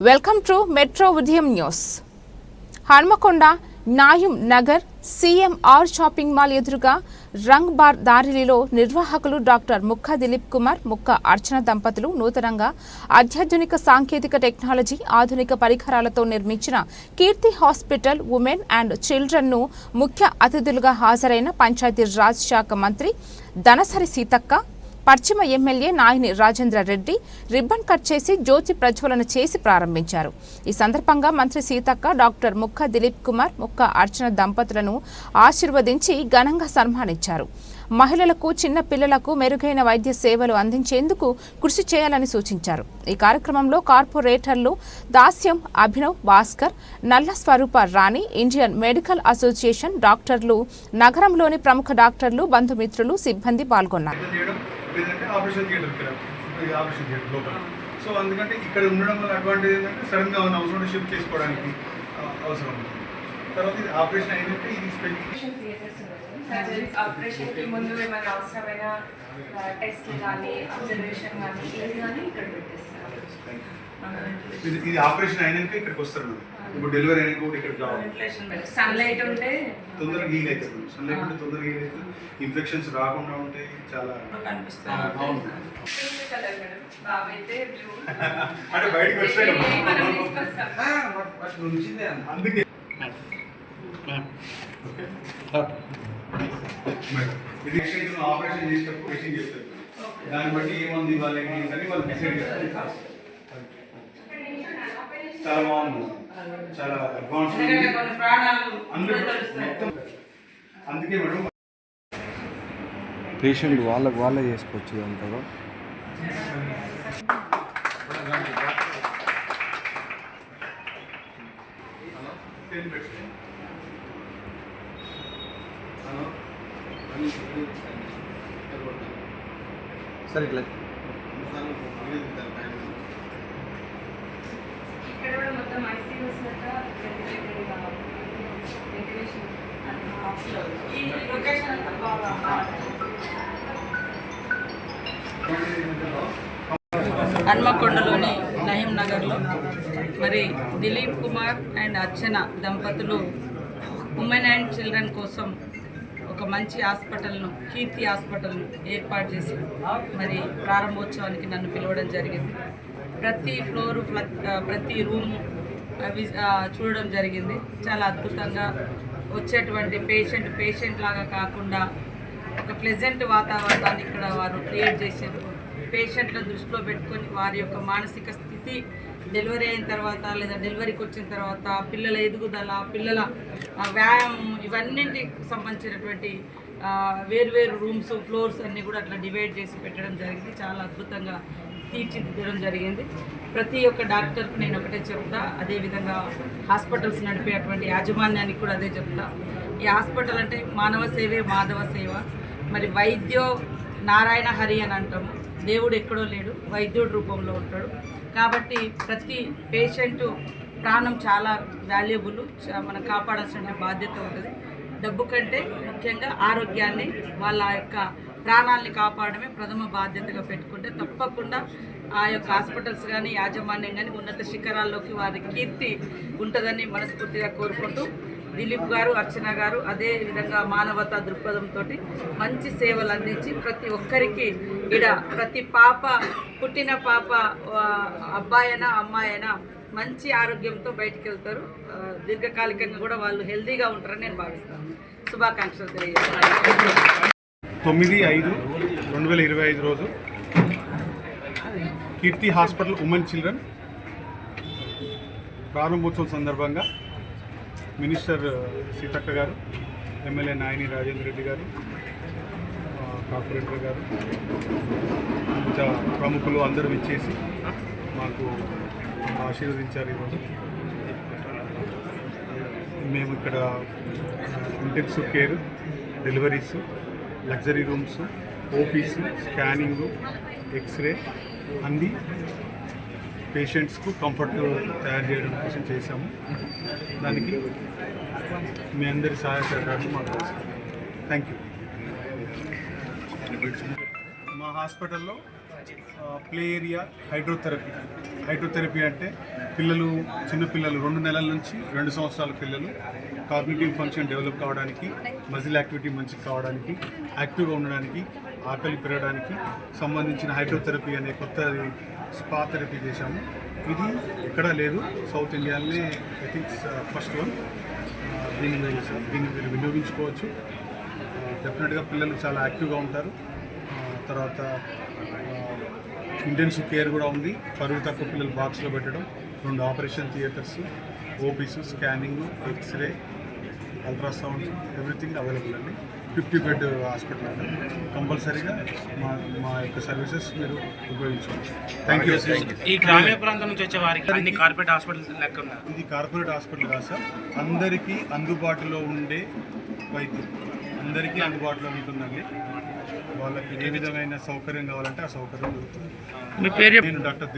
Welcome to metro ఉదయం news Hanamkonda Nayeem Nagar C M R shopping mall ఎదురుగా రంగ్ బార్ దారిలో నిర్వాహకులు డాక్టర్ ముక్క దిలీప్ కుమార్ ముక్క అర్చన దంపతులు నూతనంగా అత్యాధునిక సాంకేతిక టెక్నాలజీ ఆధునిక పరికరాలతో నిర్మించిన కీర్తి హాస్పిటల్ ఉమెన్ అండ్ చిల్డ్రన్ను ముఖ్య అతిథులుగా హాజరైన పంచాయతీ రాజ్ శాఖ మంత్రి దనసరి సీతక్క పశ్చిమ MLA Nayini Rajendra Reddy ribbon cut చేసి జ్యోతి ప్రజ్వలన చేసి ప్రారంభించారు. ఈ సందర్భంగా మంత్రి సీతక్క డాక్టర్ ముక్క దిలీప్ కుమార్ ముక్క అర్చన దంపతులను ఆశీర్వదించి ఘనంగా సన్మానించారు. మహిళలకు చిన్న పిల్లలకు మెరుగైన వైద్య సేవలు అందించేందుకు కృషి చేయాలని సూచించారు. ఈ కార్యక్రమంలో కార్పొరేటర్లు Dasyam Abhinav Bhaskar Nalla Swaroopa Rani Indian medical association డాక్టర్లు నగరంలోని ప్రముఖ డాక్టర్లు బంధుమిత్రులు సిబ్బంది పాల్గొన్నారు. సో అందుకంటే ఇక్కడ ఉండడం వల్ల అడ్వాంటేజ్ ఏంటంటే సడన్గా ఉన్న అవసరం షిఫ్ట్ చేసుకోవడానికి అవసరం ఉంది. తర్వాత ఇది ఆపరేషన్ అయినట్టే ఇది స్పెషల్ ఆపరేషన్ థియేటర్స్ సర్జరీస్ ఆపరేషన్కి ముందు ఏమైనా అవసరమైన టెస్ట్ కానీ అబ్జర్వేషన్ కానీ ఏది కానీ ఇక్కడ పెట్టేస్తారు. ఇది ఆపరేషన్ అయినాక ఇక్కడికి వస్తారు మేడం. ఇప్పుడు డెలివరీ అయినాక కూడా వెంటిలేషన్ సన్లైట్ ఉంటే తొందరగా హీల్ అవుతుంది సన్లైట్ ఉంటే తొందరగా హీల్ అవుతుంది ఇన్ఫెక్షన్స్ రాకుండా ఉంటాయి చాలా బ్లూ అంటే బయటకు వస్తాయి మనం ఇది ఆపరేషన్ చేసేటప్పుడు దాన్ని బట్టి ఏమంది ఇవ్వాలి ఏంటి అని వాళ్ళు డిసైడ్ చేస్తారు చాలా బాగుంది చాలా అడ్వాన్స్ అందుకే మేడం పేషెంట్ వాళ్ళకి వాళ్ళే చేసుకోవచ్చు అంటారు టెన్ బెడ్స్ సరే ఇట్లా. ఇక్కడ కూడా మొత్తం ఐసీయూస్ వెంటిలేషన్ ఈ లొకేషన్ అంతా బాగా హన్మకొండలోని నహీం నగర్లో. మరి దిలీప్ కుమార్ అండ్ అర్చన దంపతులు ఉమెన్ అండ్ చిల్డ్రన్ కోసం ఒక మంచి హాస్పిటల్ను కీర్తి హాస్పిటల్ను ఏర్పాటు చేసి మరి ప్రారంభోత్సవానికి నన్ను పిలవడం జరిగింది. ప్రతి ఫ్లోరు ప్రతి రూము అవి చూడడం జరిగింది. చాలా అద్భుతంగా వచ్చేటువంటి పేషెంట్ పేషెంట్ లాగా కాకుండా ఒక ప్లెజెంట్ వాతావరణాన్ని ఇక్కడ వారు క్రియేట్ చేశారు. పేషెంట్ల దృష్టిలో పెట్టుకొని వారి యొక్క మానసిక స్థితి డెలివరీ అయిన తర్వాత లేదా డెలివరీకి వచ్చిన తర్వాత పిల్లల ఎదుగుదల పిల్లల వ్యాయామం ఇవన్నింటికి సంబంధించినటువంటి వేరు వేరువేరు రూమ్స్ ఫ్లోర్స్ అన్నీ కూడా అట్లా డివైడ్ చేసి పెట్టడం జరిగింది. చాలా అద్భుతంగా తీర్చిదిద్దడం జరిగింది. ప్రతి ఒక్క డాక్టర్కు నేను ఒకటే చెప్తా. అదేవిధంగా హాస్పిటల్స్ నడిపేటువంటి యాజమాన్యానికి కూడా అదే చెప్తా. ఈ హాస్పిటల్ అంటే మానవ సేవే మాధవ సేవ. మరి వైద్యో నారాయణ హరి అని అంటాము దేవుడు ఎక్కడో లేడు. వైద్యుడి రూపంలో ఉంటాడు. కాబట్టి ప్రతి పేషెంటు ప్రాణం చాలా వాల్యుబుల్ మనం కాపాడాల్సిన బాధ్యత ఉంటుంది. డబ్బు కంటే ముఖ్యంగా ఆరోగ్యాన్ని వాళ్ళ యొక్క ప్రాణాలని కాపాడమే ప్రథమ బాధ్యతగా పెట్టుకుంటే తప్పకుండా ఆ యొక్క హాస్పిటల్స్ కానీ యాజమాన్యం కానీ ఉన్నత శిఖరాల్లోకి వారి కీర్తి ఉంటుందని మనస్ఫూర్తిగా కోరుకుంటూ దిలీప్ గారు అర్చన గారు అదే విధంగా మానవతా దృక్పథంతో మంచి సేవలు అందించి ప్రతి ఒక్కరికి ఇడ ప్రతి పాప పుట్టిన పాప అబ్బాయైనా అమ్మాయైనా మంచి ఆరోగ్యంతో బయటికి వెళ్తారు దీర్ఘకాలికంగా కూడా వాళ్ళు హెల్తీగా ఉంటారని నేను భావిస్తాను. శుభాకాంక్షలు తెలియజేస్తాను. తొమ్మిది ఐదు రెండు వేల ఇరవై ఐదు రోజు కీర్తి హాస్పిటల్ ఉమెన్ చిల్డ్రన్ ప్రారంభోత్సవం సందర్భంగా మినిస్టర్ సీతక్క గారు ఎమ్మెల్యే నాయని రాజేంద్ర రెడ్డి గారు కార్పొరేటర్ గారు ఇంకా ప్రముఖులు అందరూ ఇచ్చేసి మాకు ఆశీర్వదించారు ఈరోజు మేము ఇక్కడ intensive care deliveries luxury rooms OPs scanning x-ray అన్నీ పేషెంట్స్కు కంఫర్ట్ తయారు చేయడం కోసం చేశాము. దానికి మీ అందరి సహాయ సహకారాలు మాకు థ్యాంక్ యూ మా హాస్పిటల్లో ప్లే ఏరియా హైడ్రోథెరపీ. హైడ్రోథెరపీ అంటే పిల్లలు చిన్నపిల్లలు రెండు నెలల నుంచి రెండు సంవత్సరాల పిల్లలు కాగ్నిటివ్ ఫంక్షన్ డెవలప్ కావడానికి మజిల్ యాక్టివిటీ మంచిగా కావడానికి యాక్టివ్గా ఉండడానికి ఆకలి పెరగడానికి సంబంధించిన హైడ్రోథెరపీ అనే కొత్త స్పా థెరపీ చేశాము. ఇది ఎక్కడా లేదు. సౌత్ ఇండియాలోనే ఐ థింక్ ఫస్ట్ వన్. దీన్ని మీరు దీన్ని మీరు వినియోగించుకోవచ్చు. డెఫినెట్గా పిల్లలు చాలా యాక్టివ్గా ఉంటారు. తర్వాత ఇంటెన్సివ్ కేర్ కూడా ఉంది. పరుగు తక్కువ పిల్లలు బాక్స్లో పెట్టడం రెండు operation theatres OPs scanning x-ray ultrasound everything available అండి. ఫిఫ్టీ బెడ్ హాస్పిటల్ అండి. కంపల్సరీగా మా మా యొక్క సర్వీసెస్ మీరు ఉపయోగించుకోవచ్చు. థ్యాంక్ యూ ఈ గ్రామీణ ప్రాంతం నుంచి వచ్చే వారికి అన్ని కార్పొరేట్ హాస్పిటల్స్ లెక్క ఇది కార్పొరేట్ హాస్పిటల్ కాదు సార్. అందరికీ అందుబాటులో ఉండే వైద్యం. అందరికీ అందుబాటులో ఉంటుందండి. వాళ్ళకి ఏ విధమైన సౌకర్యం కావాలంటే ఆ సౌకర్యం దొరుకుతుంది. నేను డాక్టర్ దిలీప్